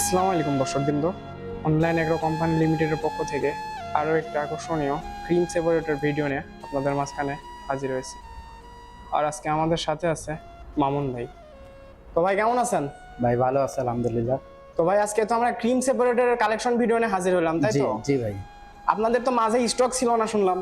আসসালামু আলাইকুম দর্শকবৃন্দ। অনলাইন এগ্রো কোম্পানি লিমিটেডের পক্ষ থেকে আরও একটা আকর্ষণীয় ক্রিম সেপারেটর ভিডিও নিয়ে আপনাদের মাঝখানে হাজির হয়েছি। আর আজকে আমাদের সাথে আছে মামুন ভাই। তো ভাই কেমন আছেন? ভাই ভালো আছে আলহামদুলিল্লাহ। তো ভাই আজকে তো আমরা ক্রিম সেপারেটরের কালেকশন ভিডিও নিয়ে হাজির হলাম তাই তো? জি ভাই। আপনাদের তো মাঝে স্টক ছিল না শুনলাম।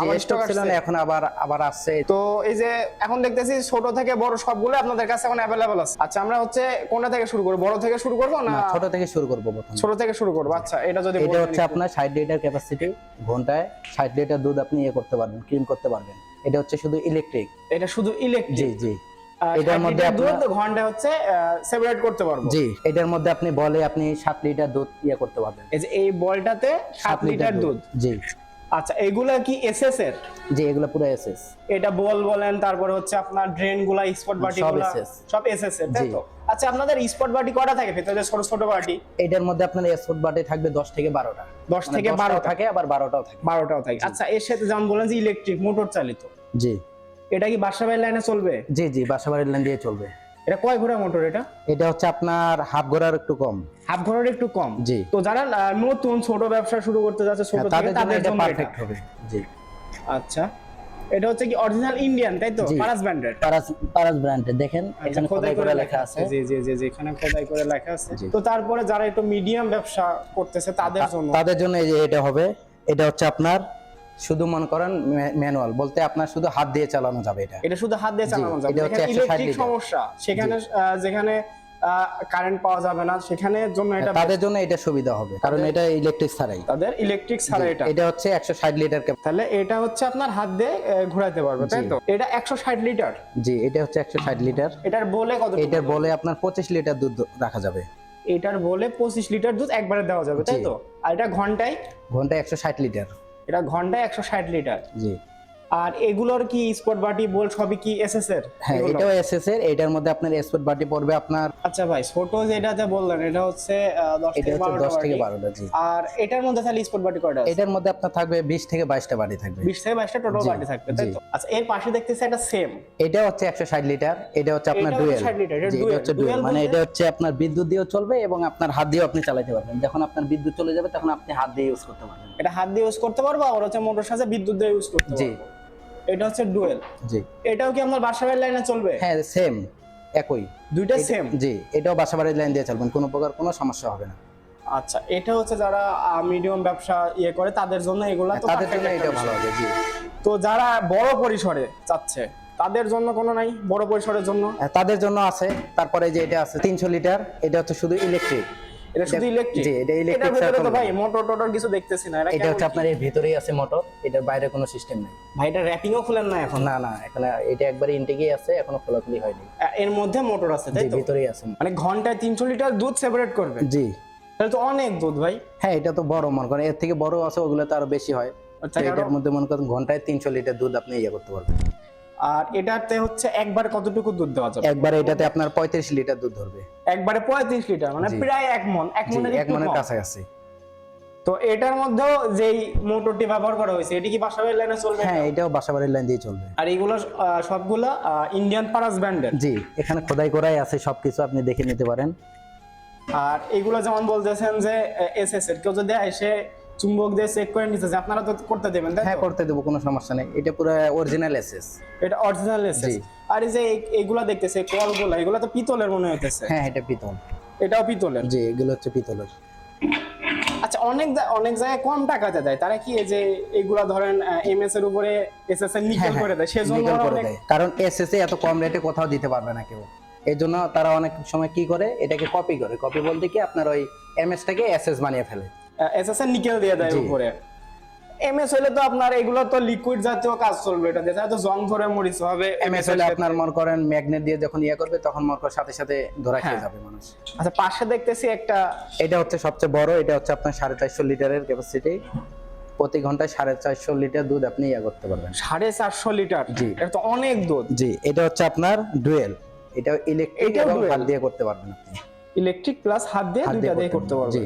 যে স্টক ছিল না এখন আবার আবার আসছে। তো এই যে এখন দেখতেছি ছোট থেকে বড় সবগুলো আপনাদের কাছে এখন অ্যাভেলেবল আছে। আচ্ছা আমরা হচ্ছে কোনটা থেকে শুরু করব? বড় থেকে শুরু করব না না, ছোট থেকে শুরু করব প্রথমে। ছোট থেকে শুরু করব। আচ্ছা এটা যদি এটা হচ্ছে আপনার ষাট লিটার ক্যাপাসিটি ঘন্টায়। ষাট লিটার দুধ আপনি ইয়ে করতে পারবেন ক্রিম করতে পারবেন। এটা হচ্ছে শুধু ইলেকট্রিক এটা শুধু ইলেকট্রিক জি এটার মধ্যে দুধ ঘণ্টা হচ্ছে সেপারেট করতে পারব? জি এটার মধ্যে আপনি বলে আপনি সাত লিটার দুধ ইয়ে করতে পারবেন। এই যে এই বলটাতে সাত লিটার দুধ। জি। আচ্ছা এইগুলা কি এসএস এর? জি এগুলো পুরো এসএস এটা বল বলেন তারপরে হচ্ছে আপনার ড্রেনগুলা স্পট বাটি সবগুলা সব এসএস এর তাই তো? আচ্ছা আপনাদের স্পট বাটি কটা থাকে ভেতরে? ছোট ছোট বাটি এটার মধ্যে আপনার এসপোর্ট বাটে থাকবে দশ থেকে বারোটা। দশ মানে থেকে দশটাও বারো থাকে আবার বারোটাও থাকে। বারোটাও থাকে। আচ্ছা এর সাথে যেমন বলেন যে ইলেকট্রিক মোটর চালিত। জি। এটা কি বাসা বাড়ির লাইনে চলবে? জি জি বাসাবাড়ির লাইন দিয়ে চলবে। এটা কয় ঘোড়া মোটর এটা? এটা হচ্ছে আপনার হাফ ঘোড়ার একটু কম। হাফ ঘোড়ার একটু কম? জি। তো যারা নতুন ছোট ব্যবসা শুরু করতে যাচ্ছে ছোট হ্যাঁ, তাদের জন্য এটা পারফেক্ট হবে। জি। আচ্ছা। এটা হচ্ছে কি অরিজিনাল ইন্ডিয়ান তাই তো? পারাস ব্র্যান্ডের পারাস পারাস ব্র্যান্ডের দেখেন এখানে খোদাই করে লেখা আছে। জি জি জি জি এখানে খোদাই করে লেখা আছে। তো তারপরে যারা একটু মিডিয়াম ব্যবসা করতেছে তাদের জন্য। তাদের জন্য এটা হবে এটা হচ্ছে আপনার শুধু মনে করেন ম্যানুয়াল বলতে আপনার শুধু হাত দিয়ে চালানো যাবে এটা। এটা শুধু হাত দিয়ে চালানো যাবে। এটা হচ্ছে 160 ইলেকট্রিক সমস্যা। সেখানে যেখানে কারেন্ট পাওয়া যাবে না সেখানে জন্য এটা তাদের জন্য এটা সুবিধা হবে কারণ এটা ইলেকট্রিক ছাড়াই। তাদের ইলেকট্রিক ছাড়া এটা। এটা হচ্ছে একশো ষাট লিটার ক্যাপ তাহলে এটা হচ্ছে আপনার হাত দিয়ে ঘোরাতে পারবে তাই তো? এটা একশো ষাট লিটার জি এটা হচ্ছে একশো ষাট লিটার এটার বলে কত এটার বলে আপনার পঁচিশ লিটার দুধ রাখা যাবে। এটার বলে পঁচিশ লিটার দুধ একবারে দেওয়া যাবে তাই তো? আর এটা ঘন্টায় ঘন্টায় একশো ষাট লিটার এটা ঘন্টায় একশো ষাট লিটার। জি। আর এগুলোর কি স্পট বাটি বল সবই কি এসএস এর? হ্যাঁ এটাও এসএস এর এটার মধ্যে আপনার এসপোর্ট বাটি পড়বে আপনার আচ্ছা ভাই ছোট যেটাতে বললেন এটা হচ্ছে আহ, দশ এটা থেকে হচ্ছে বারোটা দশ থেকে বাটি। বারোটা জি। আর এটার মধ্যে তাহলে স্পট বাটি কয়টা আছে? এটার মধ্যে আপনার থাকবে বিশ থেকে বাইশটা বাটি থাকবে। বিশ থেকে বাইশটা টোটাল বাটি থাকবে তাই তো? আচ্ছা এর পাশে দেখতেছি একটা সেম এটা হচ্ছে একশো ষাট লিটার এটা হচ্ছে আপনার এটা ডুয়েল 60 লিটার, এটা হচ্ছে ডুয়েল মানে এটা হচ্ছে আপনার বিদ্যুৎ দিয়েও চলবে এবং আপনার হাত দিয়েও আপনি চালাতে পারবেন। যখন আপনার বিদ্যুৎ চলে যাবে তখন আপনি হাত দিয়ে ইউজ করতে পারবেন। এটা হাত দিয়ে ইউজ করতে পারব আর হচ্ছে মোটর সাথে বিদ্যুৎ দিয়ে ইউজ করতে জি। এটা হচ্ছে ডুয়েল। জি। এটাও কি আপনার বাসা বাড়ির লাইনে চলবে? হ্যাঁ সেম একই। দুইটা সেম জি এটাও বাসা বাড়ির লাইন দিয়ে চালবেন কোনো প্রকার কোনো সমস্যা হবে না। আচ্ছা এটা হচ্ছে যারা মিডিয়াম ব্যবসা ইয়ে করে তাদের জন্য এগুলা তো তাদের জন্য এটা ভালো হবে জি। তো যারা বড় পরিসরে চাচ্ছে তাদের জন্য কোনো নাই? বড় পরিসরের জন্য? তাদের জন্য আছে তারপরে যে এটা আছে তিনশো লিটার এটা হচ্ছে শুধু ইলেকট্রিক এটা শুধু ইলেকট্রিক জি, এটা এটার তো ভাই মোটর টোটর কিছু দেখতেছি না এটা হচ্ছে আপনার এর ভিতরেই আছে মোটর এটার বাইরে কোনো সিস্টেম নেই। ভাই এটা র্যাপিংও খুলেন না এখন? না না এখানে এটা একবারে ইনটেকেই আছে এখনও খোলাখুলি হয়নি। এর মধ্যে মোটর আছে তাই তো? ভিতরেই আছে। মানে ঘন্টায় তিনশো লিটার দুধ সেপারেট করবে? জি। তাহলে তো অনেক দুধ ভাই। হ্যাঁ এটা তো বড় মনে করেন এর থেকে বড় আছে ওগুলো তো আরও বেশি হয়। আচ্ছা, এটার মধ্যে মনে করেন ঘন্টায় তিনশো লিটার দুধ আপনি ইয়ে করতে পারবেন। আর এটাতে হচ্ছে একবার কতটুকু দুধ দেওয়া যাবে? একবারে এটাতে আপনার পঁয়ত্রিশ লিটার দুধ ধরবে। একবারে পঁয়ত্রিশ লিটার মানে প্রায় এক মন এক মনের এক মনের। কাছাকাছি। তো এটার মধ্যেও যেই মোটরটি ব্যবহার করা হয়েছে এটি কি বাসাবাড়ির লাইনে চলবে? হ্যাঁ এটাও বাসাবাড়ির লাইন দিয়ে চলবে। আর এগুলো সবগুলা ইন্ডিয়ান পারাস ব্র্যান্ডের জি এখানে খোদাই করাই আছে সবকিছু আপনি দেখে নিতে পারেন। আর এগুলো যেমন বলতেছেন যে এসএস এর কেউ যদি এসে চুম্বক দিয়ে চেক করে নিতে যে আপনারা তো করতে দেবেন হ্যাঁ করতে দেবো কোনো সমস্যা নেই। এটা পুরো অরিজিনাল এসএস এটা অরিজিনাল এসএস আর এই যে এইগুলা দেখতেছে কলগুলা এগুলা তো পিতলের মনে হইতেছে? হ্যাঁ এটা পিতল। এটাও পিতলের? জি এগুলো হচ্ছে পিতলের। আচ্ছা অনেক অনেক জায়গায় কম টাকাতে দেয়। তারা কি এই যে এগুলা ধরেন এমএস এর উপরে এসএস এর নিকেল করে দেয়? সেজন্য নিকেল ওরা করে দেয়। কারণ এসএস এত কম রেটে কোথাও দিতে পারবে না কেউ। এই জন্য তারা অনেক সময় কি করে? এটাকে কপি করে। কপি বলতে কি আপনার ওই এমএস টাকে এসএস বানিয়ে ফেলে। এসএস এর নিকেল দিয়ে দেয় উপরে। এমএস হলে তো আপনার এগুলো তো লিকুইড জাতীয় কাজ চলবে এটা দিয়ে। তো জং ধরে মরিচ হবে। এমএস হলে আপনার মনে করেন ম্যাগনেট দিয়ে যখন ইয়ে করবে তখন মনে করেন সাথে সাথে ধরা খেয়ে হ্যাঁ। যাবে মানুষ। আচ্ছা পাশে দেখতেছি একটা এটা হচ্ছে সবচেয়ে বড় এটা হচ্ছে আপনার সাড়ে চারশো লিটারের ক্যাপাসিটি প্রতি ঘন্টায় সাড়ে চারশো লিটার দুধ আপনি ইয়ে করতে পারবেন। সাড়ে চারশো লিটার? জি। এটা তো অনেক দুধ। জি এটা হচ্ছে আপনার ডুয়েল। এটা ইলেকট্রিক হাত দিয়ে করতে পারবেন আপনি। ইলেকট্রিক প্লাস হাত দিয়ে দুইটা দিয়ে করতে পারবে জি।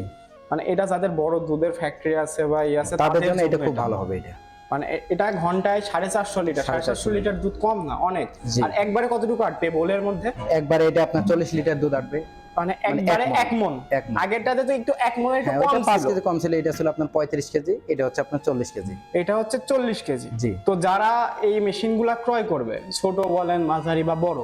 মানে এটা যাদের বড় দুধের ফ্যাক্টরি আছে বা ইয়ে আছে তাদের জন্য এটা খুব ভালো হবে এটা। মানে এটা ঘন্টায় সাড়ে চারশো লিটার সাড়ে চারশো লিটার দুধ কম না অনেক। আর একবারে কতটুকু আটবে বোলের মধ্যে? একবারে এটা আপনার চল্লিশ লিটার দুধ আটবে। মানে মানে একবারে এক মন। আগেরটাতে তো একটু এক মনের একটু হ্যাঁ কম পাঁচ ছিল। কেজি কম ছিল এটা ছিল আপনার পঁয়ত্রিশ কেজি এটা হচ্ছে আপনার চল্লিশ কেজি। এটা হচ্ছে চল্লিশ কেজি। জি। তো যারা এই মেশিনগুলা ক্রয় করবে ছোট বলেন মাঝারি বা বড়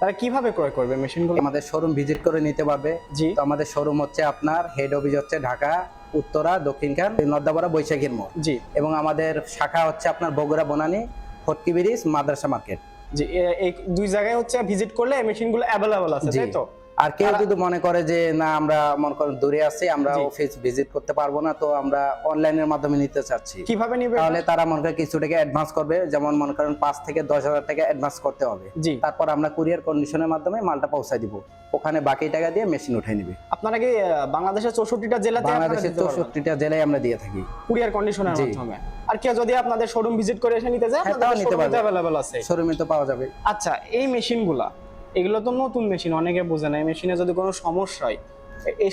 তারা কীভাবে ক্রয় করবে মেশিনগুলো? আমাদের শোরুম ভিজিট করে নিতে পারবে। জি। তো আমাদের শোরুম হচ্ছে আপনার হেড অফিস হচ্ছে ঢাকা উত্তরা দক্ষিণখান নর্দাপাড়া বৈশাখীর মোড়। জি। এবং আমাদের শাখা হচ্ছে আপনার বগুড়া বনানী ফটকি ব্রিজ মাদ্রাসা মার্কেট। জি এই দুই জায়গায় হচ্ছে ভিজিট করলে মেশিনগুলো অ্যাভেলেবল আছে তাই তো? আর কেউ যদি মনে করে যে না আমরা মনে করেন দূরে আছি আমরা অফিস ভিজিট করতে পারব না তো আমরা অনলাইনের মাধ্যমে নিতে চাচ্ছি। কীভাবে নিবে তাহলে তারা মনে করেন কিছু টাকা অ্যাডভান্স করবে যেমন মনে করেন পাঁচ থেকে দশ হাজার টাকা অ্যাডভান্স করতে হবে। তারপর আমরা কুরিয়ার কন্ডিশনের মাধ্যমে মালটা পৌঁছায় দিব। ওখানে বাকি টাকা দিয়ে মেশিন উঠে নিবে। আপনারা কি বাংলাদেশের চৌষট্টিটা জেলাতে বাংলাদেশের চৌষট্টিটা জেলায় আমরা দিয়ে থাকি। কুরিয়ার কন্ডিশনের মাধ্যমে। আর কেউ যদি আপনাদের শোরুম ভিজিট করে এসে নিতে চায় হ্যাঁ, আপনাদের নিতে শোরুমে। অ্যাভেলেবল আছে। শোরুমে তো পাওয়া যাবে। আচ্ছা এই মেশিনগুলা এগুলো তো নতুন মেশিন অনেকে বোঝে না। এই মেশিনে যদি কোনো সমস্যা হয়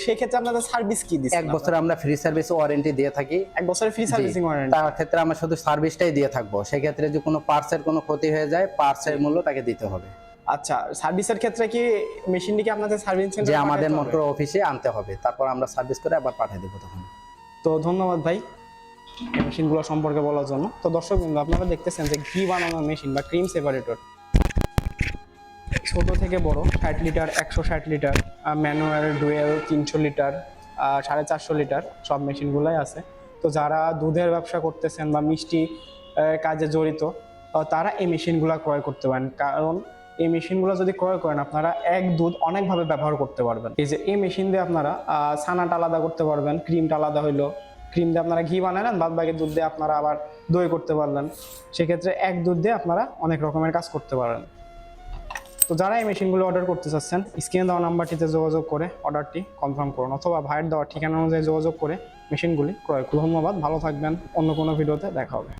সেই ক্ষেত্রে আপনাদের সার্ভিস কি দিচ্ছেন এক বছর আমরা ফ্রি সার্ভিস ওয়ারেন্টি দিয়ে থাকি। এক বছরের ফ্রি সার্ভিসিং ওয়ারেন্টি তার ক্ষেত্রে আমরা শুধু সার্ভিসটাই দিয়ে থাকব। সেক্ষেত্রে যদি কোনো পার্টসের কোনো ক্ষতি হয়ে যায় পার্টসের মূল্য তাকে দিতে হবে। আচ্ছা সার্ভিসের ক্ষেত্রে কি মেশিনটি কি আপনাদের সার্ভিস যে আমাদের মোটর অফিসে আনতে হবে। তারপর আমরা সার্ভিস করে আবার পাঠিয়ে দেবো তখন। তো ধন্যবাদ ভাই মেশিনগুলো সম্পর্কে বলার জন্য। তো দর্শক বিন্দু আপনারা দেখতেছেন যে ঘি বানানোর মেশিন বা ক্রিম সেপারেটর ছোট থেকে বড়, ষাট লিটার, একশো ষাট লিটার ম্যানুয়াল ডুয়েল তিনশো লিটার সাড়ে চারশো লিটার সব মেশিনগুলাই আছে। তো যারা দুধের ব্যবসা করতেছেন বা মিষ্টি কাজে জড়িত তারা এই মেশিনগুলো ক্রয় করতে পারেন। কারণ এই মেশিনগুলো যদি ক্রয় করেন, আপনারা এক দুধ অনেকভাবে ব্যবহার করতে পারবেন। এই যে এই মেশিন দিয়ে আপনারা ছানাটা আলাদা করতে পারবেন, ক্রিমটা আলাদা হইল। ক্রিম দিয়ে আপনারা ঘি বানালেন, বাদ বাকি দুধ দিয়ে আপনারা আবার দই করতে পারলেন। সেক্ষেত্রে এক দুধ দিয়ে আপনারা অনেক রকমের কাজ করতে পারেন তো যারা এই মেশিনগুলো অর্ডার করতে চাচ্ছেন স্ক্রিনে দেওয়া নাম্বারটিতে যোগাযোগ করে অর্ডারটি কনফার্ম করুন অথবা ভাইয়ের দেওয়া ঠিকানা অনুযায়ী যোগাযোগ করে মেশিনগুলি ক্রয় করুন। ধন্যবাদ, ভালো থাকবেন অন্য কোনো ভিডিওতে দেখা হবে